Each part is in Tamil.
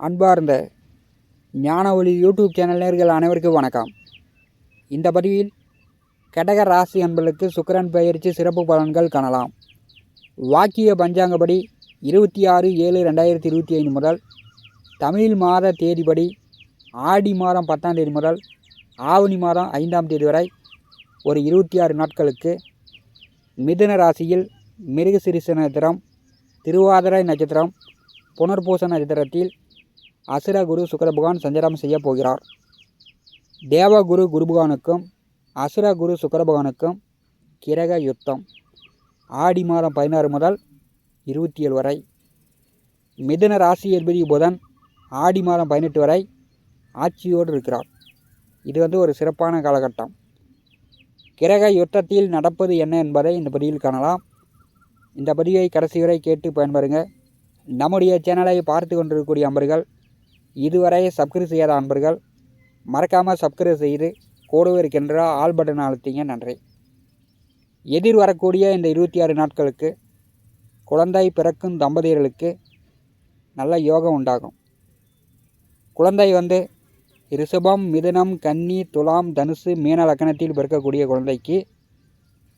அன்பார்ந்த ஞான ஒளி யூடியூப் சேனல் நேர்கள் அனைவருக்கும் வணக்கம். இந்த பதிவில் கடக ராசி அன்பர்களுக்கு சுக்கிரன் பயிற்சி சிறப்பு பலன்கள் காணலாம். வாக்கிய பஞ்சாங்கப்படி இருபத்தி ஆறு ஏழு ரெண்டாயிரத்தி இருபத்தி ஐந்து முதல் தமிழ் மாத தேதிப்படி ஆடி மாதம் பத்தாம் தேதி முதல் ஆவணி மாதம் ஐந்தாம் தேதி வரை ஒரு இருபத்தி ஆறு நாட்களுக்கு மிதுன ராசியில் மிருகசிரிச நட்சத்திரம் திருவாதிரை நட்சத்திரம் புனர்பூச நட்சத்திரத்தில் அசுர குரு சுக்கரபகவான் சஞ்சாரம் செய்ய போகிறார். தேவகுரு குருபகவானுக்கும் அசுர குரு சுக்கரபகவானுக்கும் கிரக யுத்தம். ஆடி மாதம் பதினாறு முதல் இருபத்தி ஏழு வரை. மிதுன ராசி அதிபதி புதன் ஆடி மாதம் பதினெட்டு வரை ஆட்சியோடு இருக்கிறார். இது வந்து ஒரு சிறப்பான காலகட்டம். கிரக யுத்தத்தில் நடப்பது என்ன என்பதை இந்த பதிவில் காணலாம். இந்த பதிவை கடைசி வரை கேட்டு பயன்பெறுங்க. நம்முடைய சேனலை பார்த்து கொண்டிருக்கக்கூடிய அன்பர்கள் இதுவரை சப்ஸ்கிரைப் செய்யாத அன்பர்கள் மறக்காமல் சப்ஸ்கிரைப் செய்து கூடவே இருக்கின்ற ஆல் பட்டன் அழுத்திங்க நன்றி. எதிர் வரக்கூடிய இந்த இருபத்தி ஆறு நாட்களுக்கு குழந்தை பிறக்கும் தம்பதியர்களுக்கு நல்ல யோகம் உண்டாகும். குழந்தை வந்து ரிஷபம் மிதுனம் கன்னி துலாம் தனுசு மீன லக்கணத்தில் பிறக்கக்கூடிய குழந்தைக்கு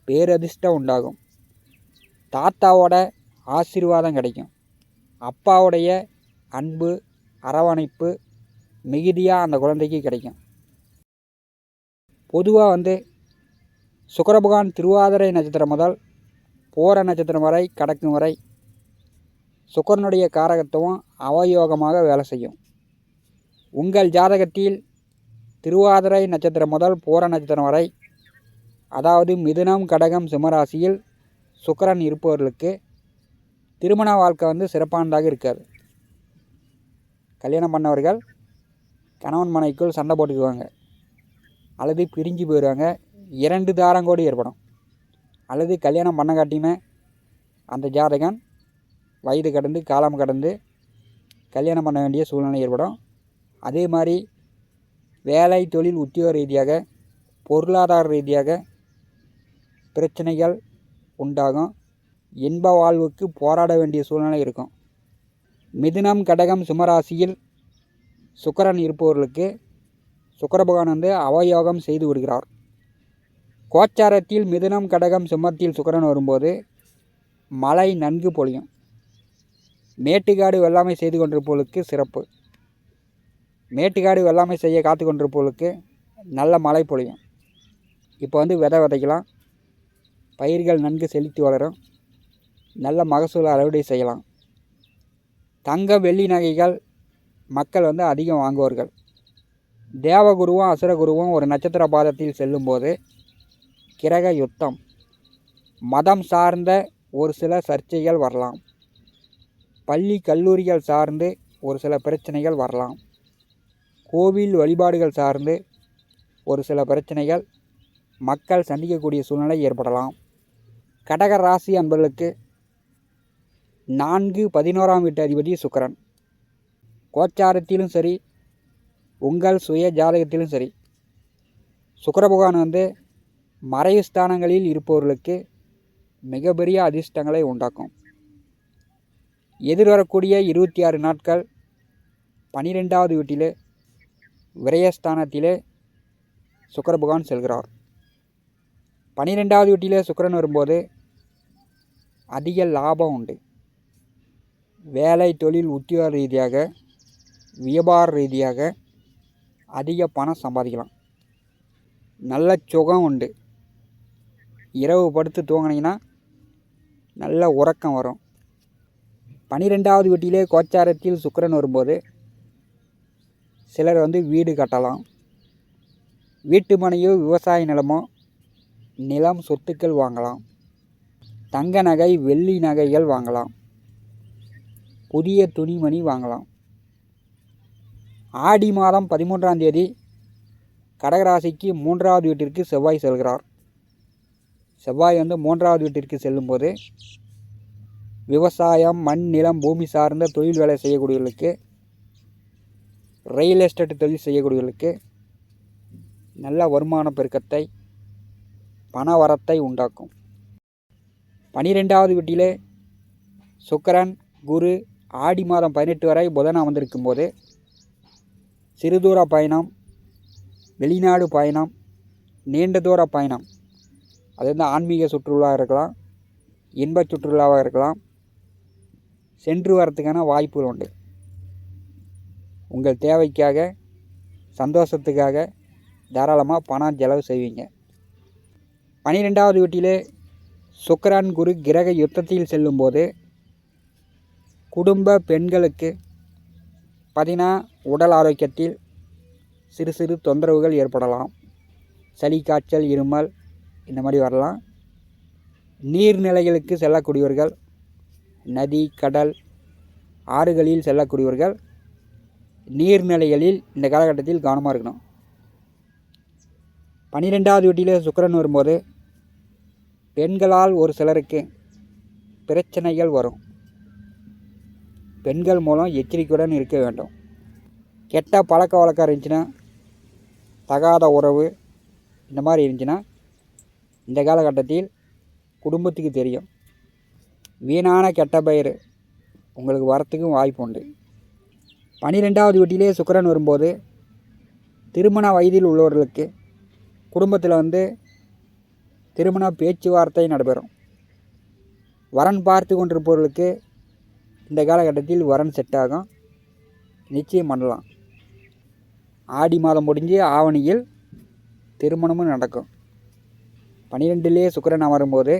பேரதிர்ஷ்டம் உண்டாகும். தாத்தாவோட ஆசீர்வாதம் கிடைக்கும். அப்பாவுடைய அன்பு அரவணைப்பு மிகுதியாக அந்த குழந்தைக்கு கிடைக்கும். பொதுவாக வந்து சுக்கரபகவான் திருவாதிரை நட்சத்திரம் முதல் போர நட்சத்திரம் வரை கடக்கும் வரை சுக்கரனுடைய காரகத்துவம் அவயோகமாக வேலை செய்யும். உங்கள் ஜாதகத்தில் திருவாதிரை நட்சத்திரம் முதல் போர நட்சத்திரம் வரை அதாவது மிதுனம் கடகம் சிம்மராசியில் சுக்கரன் இருப்பவர்களுக்கு திருமண வாழ்க்கை வந்து சிறப்பானதாக இருக்காது. கல்யாணம் பண்ணவர்கள் கணவன் மனைக்குள் சண்டை போட்டுக்குவாங்க. அல்லது பிரிஞ்சு போயிடுவாங்க இரண்டு தாரங்கோடு ஏற்படும். அல்லது கல்யாணம் பண்ண காட்டியுமே அந்த ஜாதகன் வயது கடந்து காலம் கடந்து கல்யாணம் பண்ண வேண்டிய சூழ்நிலை ஏற்படும். அதே மாதிரி வேலை தொழில் உத்தியோக ரீதியாக பொருளாதார ரீதியாக பிரச்சனைகள் உண்டாகும். இன்ப வாழ்வுக்கு போராட வேண்டிய சூழ்நிலை இருக்கும். மிதுனம் கடகம் சுமராசியில் சுக்கரன் இருப்பவர்களுக்கு சுக்கர பகவான் வந்து அவயோகம் செய்து விடுகிறார். கோச்சாரத்தில் மிதுனம் கடகம் சுமத்தில் சுக்கரன் வரும்போது மழை நன்கு பொழியும். மேட்டுக்காடு வெள்ளாமை செய்து கொண்டிருப்பவர்களுக்கு சிறப்பு. மேட்டுக்காடு வெள்ளாமை செய்ய காத்து கொண்டிருப்பவர்களுக்கு நல்ல மழை பொழியும். இப்போ வந்து விதை விதைக்கலாம். பயிர்கள் நன்கு செழித்து வளரும். நல்ல மகசூல் அறுவடை செய்யலாம். தங்க வெள்ளி நகைகள் மக்கள் வந்து அதிகம் வாங்குவார்கள். தேவகுருவும் அசுரகுருவும் ஒரு நட்சத்திர பாதத்தில் செல்லும்போது கிரக யுத்தம். மதம் சார்ந்த ஒரு சில சர்ச்சைகள் வரலாம். பள்ளி கல்லூரிகள் சார்ந்து ஒரு சில பிரச்சனைகள் வரலாம். கோவில் வழிபாடுகள் சார்ந்து ஒரு சில பிரச்சனைகள். மக்கள் சந்திக்கக்கூடிய சூழ்நிலை ஏற்படலாம். கடக ராசி அன்பர்களுக்கு நான்கு பதினோராம் வீட்டு அதிபதி சுக்கரன். கோச்சாரத்திலும் சரி உங்கள் சுய ஜாதகத்திலும் சரி சுக்கர பகவான் வந்து மறைவு ஸ்தானங்களில் இருப்பவர்களுக்கு மிகப்பெரிய அதிர்ஷ்டங்களை உண்டாக்கும். எதிர்வரக்கூடிய இருபத்தி ஆறு நாட்கள் பனிரெண்டாவது வீட்டிலே விரயஸ்தானத்திலே சுக்கர பகவான் செல்கிறார். பனிரெண்டாவது வீட்டிலே சுக்கரன் வரும்போது அதிக லாபம் உண்டு. வேலை தொழில் உத்தியோக ரீதியாக வியாபார ரீதியாக அதிக பணம் சம்பாதிக்கலாம். நல்ல சுகம் உண்டு. இரவு படுத்து தூங்கினீங்கன்னா நல்ல உறக்கம் வரும். பனிரெண்டாவது வீட்டிலே கோச்சாரத்தில் சுக்கரன் வரும்போது சிலர் வந்து வீடு கட்டலாம். வீட்டு மனையோ விவசாய நிலமோ நிலம் சொத்துக்கள் வாங்கலாம். தங்க நகை வெள்ளி நகைகள் வாங்கலாம். புதிய துணிமணி வாங்கலாம். ஆடி மாதம் பதிமூன்றாம் தேதி கடகராசிக்கு மூன்றாவது வீட்டிற்கு செவ்வாய் செல்கிறார். செவ்வாய் வந்து மூன்றாவது வீட்டிற்கு செல்லும்போது விவசாயம் மண் நிலம் பூமி சார்ந்த தொழில் வேலை செய்யக்கூடியவர்களுக்கு ரியல் எஸ்டேட் தொழில் செய்யக்கூடியவர்களுக்கு நல்ல வருமான பெருக்கத்தை பண வரத்தை உண்டாக்கும். பனிரெண்டாவது வீட்டிலே சுக்கரன் குரு ஆடி மாதம் பதினெட்டு வரை புதன் அமர்ந்திருக்கும் போது சிறுதூர பயணம் வெளிநாடு பயணம் நீண்ட தூர பயணம். அது வந்து ஆன்மீக சுற்றுலாவாக இருக்கலாம் இன்ப சுற்றுலாவாக இருக்கலாம். சென்று வரத்துக்கான வாய்ப்புகள் உண்டு. உங்கள் தேவைக்காக சந்தோஷத்துக்காக தாராளமாக பணம் செலவு செய்வீங்க. பனிரெண்டாவது வீட்டிலே சுக்கரான் குரு கிரக யுத்தத்தில் செல்லும்போது குடும்ப பெண்களுக்கு பதினா உடல் ஆரோக்கியத்தில் சிறு சிறு தொந்தரவுகள் ஏற்படலாம். சளி காய்ச்சல் இருமல் இந்த மாதிரி வரலாம். நீர்நிலைகளுக்கு செல்லக்கூடியவர்கள் நதி கடல் ஆறுகளில் செல்லக்கூடியவர்கள் நீர்நிலைகளில் இந்த காலகட்டத்தில் கவனமாக இருக்கணும். பன்னிரெண்டாவது வீட்டில் சுக்கரன் வரும்போது பெண்களால் ஒரு சிலருக்கு பிரச்சனைகள் வரும். பெண்கள் மூலம் எச்சரிக்கையுடன் இருக்க வேண்டும். கெட்ட பழக்க வழக்கம் இருந்துச்சுன்னா தகாத உறவு இந்த மாதிரி இருந்துச்சுன்னா இந்த காலகட்டத்தில் குடும்பத்துக்கு தெரியும். வீணான கெட்ட பெயர் உங்களுக்கு வரத்துக்கும் வாய்ப்பு உண்டு. பனிரெண்டாவது வீட்டிலே சுக்கரன் வரும்போது திருமண வயதில் உள்ளவர்களுக்கு குடும்பத்தில் வந்து திருமண பேச்சுவார்த்தை நடைபெறும். வரன் பார்த்து கொண்டிருப்பவர்களுக்கு இந்த காலகட்டத்தில் வரன் செட் ஆகும். நிச்சயம் பண்ணலாம். ஆடி மாதம் முடிஞ்சு ஆவணியில் திருமணமும் நடக்கும். பன்னிரெண்டுலேயே சுக்கரன் அமரும்போது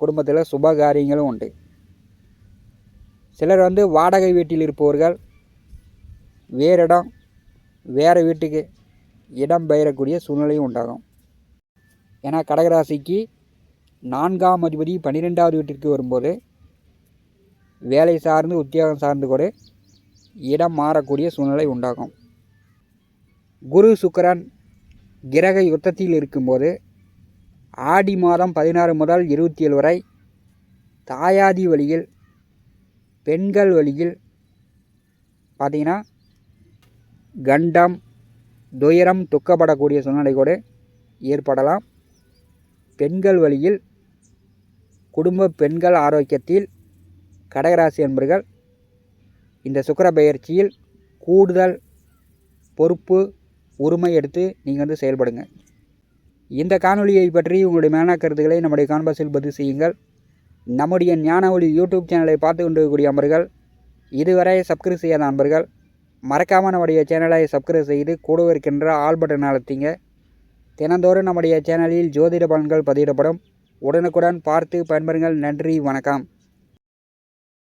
குடும்பத்தில் சுப காரியங்களும் உண்டு. சிலர் வந்து வாடகை வீட்டில் இருப்பவர்கள் வேறு இடம் வேறு வீட்டுக்கு இடம் பெயரக்கூடிய சூழ்நிலையும் உண்டாகும். ஏன்னா கடகராசிக்கு நான்காம் அதிபதி பன்னிரெண்டாவது வீட்டிற்கு வரும்போது வேலை சார்ந்து உத்தியோகம் சார்ந்து கூட இடம் மாறக்கூடிய சூழ்நிலை உண்டாகும். குரு சுக்கரன் கிரக யுத்தத்தில் இருக்கும்போது ஆடி மாதம் பதினாறு முதல் இருபத்தி ஏழு வரை தாயாதி வழியில் பெண்கள் வழியில் பார்த்தீங்கன்னா கண்டம் துயரம் துக்கப்படக்கூடிய சூழ்நிலை கூட ஏற்படலாம். பெண்கள் வழியில் குடும்ப பெண்கள் ஆரோக்கியத்தில் கடகராசி என்பர்கள் இந்த சுக்கர பயிற்சியில் கூடுதல் பொறுப்பு உரிமை எடுத்து நீங்கள் வந்து செயல்படுங்க. இந்த காணொலியை பற்றி உங்களுடைய மேலான கருத்துக்களை நம்முடைய கான்பாஸில் பதிவு செய்யுங்கள். நம்முடைய ஞான ஒளி யூடியூப் சேனலை பார்த்து கொண்டிருக்கக்கூடிய அன்பர்கள் இதுவரை சப்ஸ்கிரைப் செய்யாத அன்பர்கள் மறக்காமல் நம்முடைய சேனலை சப்ஸ்கிரைப் செய்து கூட இருக்கின்ற ஆல் பட்டன் அழுத்திங்க. தினந்தோறும் நம்முடைய சேனலில் ஜோதிட பலன்கள் பதிவிடப்படும். உடனுக்குடன் பார்த்து பயன்பெறுங்கள். நன்றி வணக்கம்.